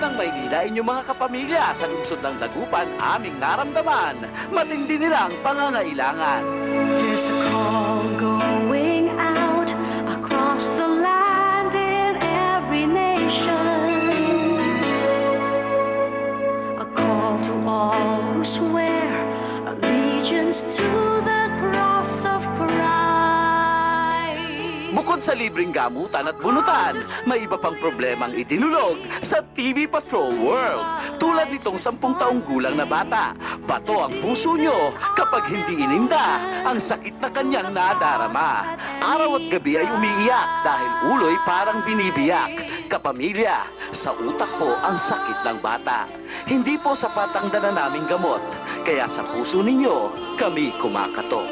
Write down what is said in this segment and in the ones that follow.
ng Maynila inyong mga kapamilya sa lungsod ng Dagupan aming naramdaman. Matindi nilang pangangailangan. There's a call going out across the land in every nation. A call to all who swear allegiance to the cross of. Bukod sa libreng gamutan at bunutan, may iba pang problemang itinulog sa TV Patrol World. Tulad nitong sampung taong gulang na bata. Bato ang puso nyo kapag hindi ininda ang sakit na kanyang nadarama. Araw at gabi ay umiiyak dahil ulo'y parang binibiyak. Kapamilya, sa utak po ang sakit ng bata. Hindi po sapat ang dala naming gamot, kaya sa puso ninyo, kami kumakatok.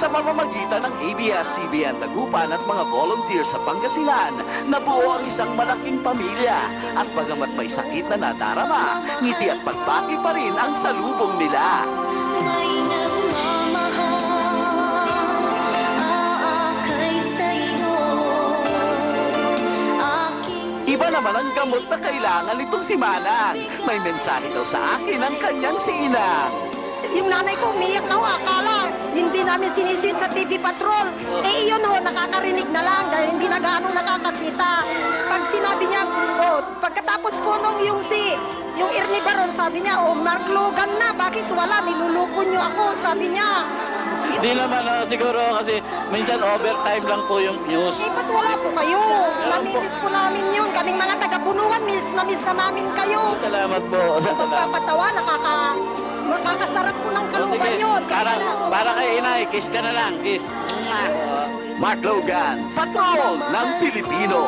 Sa pamamagitan ng ABS-CBN Tagupan at mga volunteer sa Pangasinan, nabuo ang isang malaking pamilya. At bagamat may sakit na nadarama, ngiti at pagpaki pa rin ang salubong nila. Naman ang gamot na kailangan nitong si Manang. May mensahe daw sa akin ang kanyang si Inang. Yung nanay ko umiyak na ho, akala hindi namin sinisweet sa TV Patrol. Eh iyon ho, nakakarinig na lang dahil hindi na gaano nakakakita. Pag sinabi niya, oh, pagkatapos po nung yung si, yung Ernie Baron, sabi niya, oh, Mark Logan na, bakit wala, niluluko niyo ako, sabi niya. Hindi naman ah, siguro kasi minsan overtime lang po yung news. Eh, ba't wala po kayo? Namimiss po namin yun. Kaming mga taga-bunuan, miss na miss na namin kayo. Salamat po. Salamat. Pagpapatawa, nakaka, kaluban yun. Kaya Para, na- para kay inay, kiss ka na lang, kiss. Mwah. Mark Logan, patrol ng Pilipino.